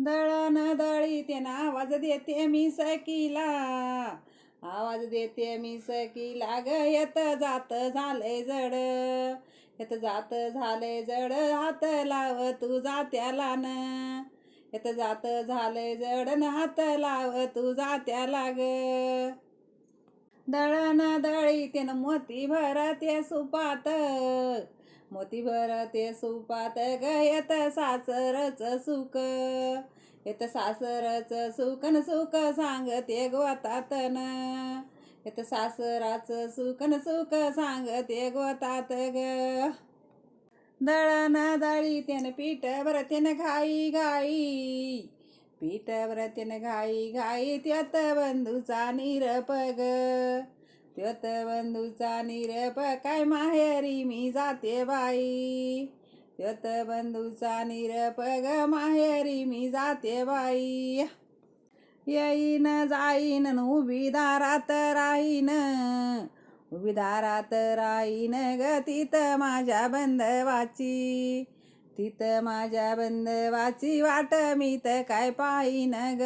दळण दळी ते आवाज देते मी सकीला आवाज देते मी सकीला ग येत जात झालंय जड. येत जात झालंय जड हात लाव तू जात्याला न. येत जात झालंय जड न हात लाव तू जात्याला ग. दळण दळी तेन मोती भरते सुपात. मोतीभर ते सुपात गयत सासरच सुख. येत सासरच सुख न सुख सांगते गोतातन येत सासराच सुख न सुख सांगते गोतात ग दळण दळी तेन पीठ भरतेन घाई घाई. पीठ भरतेन घाई घाई त्यात बंधूचा निरपग. त्योत बंधूचा निरप काय माहेरी मी जाते बाई. त्योत बंधूचा निरप ग माहेरी मी जाते बाई. येईन जाईन उभी दारात राहीन. उभी दारात राहीन ग तिथं माझ्या बंधवाची. तिथं माझ्या बंधवाची वाट मी तर काय पाहीन ग?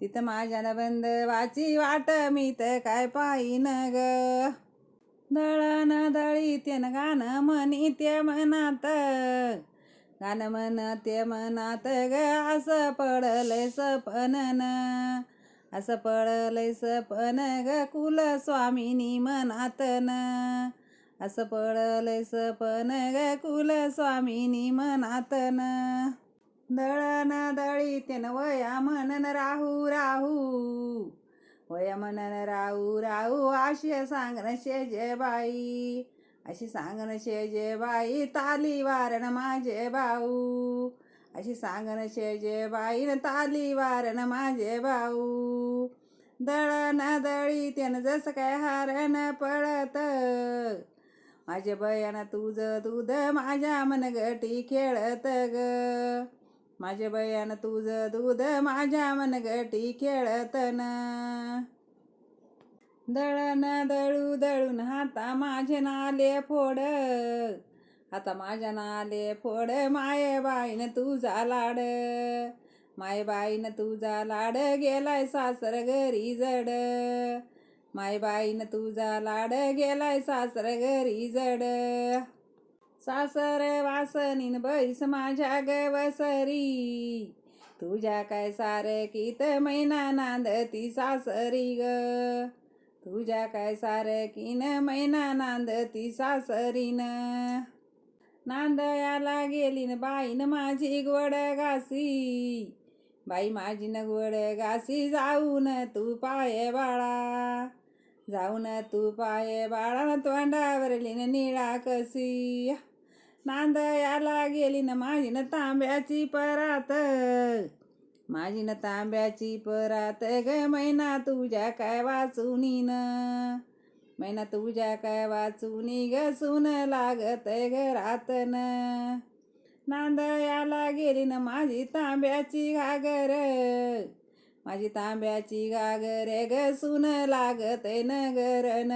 तिथं माझ्या बंधवाची वाट मी तर काय पाहीन ग? दळण दळी तेन गाणं म्हणी ते मनात. गाणं म्हण ते मनात ग असं पडलंय सपनन. असं पडलंय सपन ग कुल स्वामिनी मनातन. असं पडलंय सपन ग कुल स्वामिनी मनातन. दळन दळी तेन वया म्हणन राहू राहू. वया म्हणन राहू राहू अशी सांगन शेजे बाई. अशी सांगन शेजे बाई ताली वारण माझे भाऊ. अशी सांगन शेजे बाई न ताली वारण माझे भाऊ. दळण दळी तेन जसं काय हारण पळत. माझे बयान तुझं दूध माझ्या मनगटी खेळत ग. माझे बयान तुझं दूध माझ्या मनगटी खेळत न दळण दळू दळून हाता माझे नाले फोड. आता माझ्या नाले फोड माये बाईन तुझा लाड. माय बाईन तुझा लाड गेलाय सासर घरी जड. माय बाईन तुझा लाड गेलाय सासर घरी जड. सासर वासनीन बैस माझ्या गवसरी तुझ्या काय सार कित मैना नांदती सासरी ग? तुझ्या काय सार किन मैना नांदती सासरीन? नांदयाला गेलीन बाईन माझी गोड घासी. बाई माझी न गोड घासी जाऊन तू पाय बाळा. जाऊन तू पाये बाळा तोंडावरलीन निळा कसी. नांदयाला गेली ना माझी न तांब्याची परात. माझी न तांब्याची परात ग मैना तुझ्या काय वाचुनी न मैना तुझ्या काय वाचुनी ग सुन लागत घरात न नांदयाला गेली ना माझी तांब्याची घागर. माझी तांब्याची घागर ग सुन लागत नगरन.